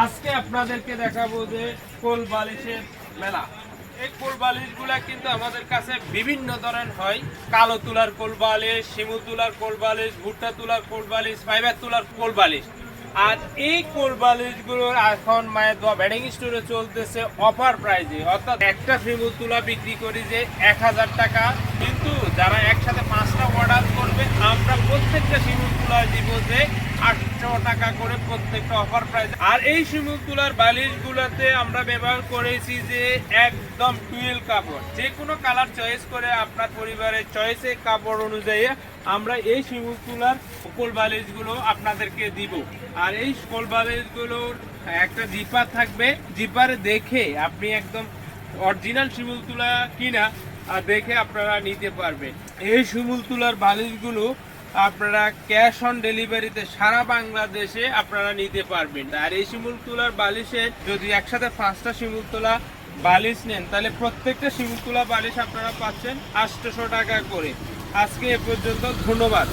আজকে আপনাদেরকে দেখাবো যে কোল বালিশের মেলা। এই কোল বালিশগুলা কিন্তু আমাদের কাছে বিভিন্ন ধরনের হয়। কালো তুলার কোল বালিশ শিমু তুলার কোল বালিশ, ভুট্টা তুলার কোল বালিশ, ফাইবার তুলার কোল বালিশ। আর এই কোল বালিশগুলোর এখন মায়ের দোয়া ব্যাটিং স্টোরে চলতেছে অফার প্রাইজে। অর্থাৎ একটা শিমুল তুলা বিক্রি করি যে এক হাজার টাকা। কিন্তু যারা একসাথে পাঁচটা প্রত্যেকটা শিমুল তুলা দিব যে আটশো টাকা করে প্রত্যেকটা অফার প্রাইস আর এই শিমুল তুলার বালিশগুলোতে আমরা ব্যবহার করেছি যে একদম টুয়েল কাপড়। যে কোনো কালার চয়েস করে আপনার পরিবারের চয়েসে কাপড় অনুযায়ী আমরা এই শিমুল তুলার কোল বালিশগুলো আপনাদেরকে দিব। আর এই কোল বালিশগুলোর একটা জিপার থাকবে। জিপারে দেখে আপনি একদম অরিজিনাল শিমুল তুলা কিনা, আর দেখে আপনারা নিতে পারবেন। এই শিমুল তুলার বালিশগুলো আপনারা ক্যাশ অন ডেলিভারিতে সারা বাংলাদেশে আপনারা নিতে পারবেন। আর এই শিমুল তুলার বালিশে যদি একসাথে পাঁচটা শিমুল তোলা বালিশ নেন, তাহলে প্রত্যেকটা শিমুল তুলা বালিশ আপনারা পাচ্ছেন আটশোশো টাকা করে। আজকে এ পর্যন্ত ধন্যবাদ।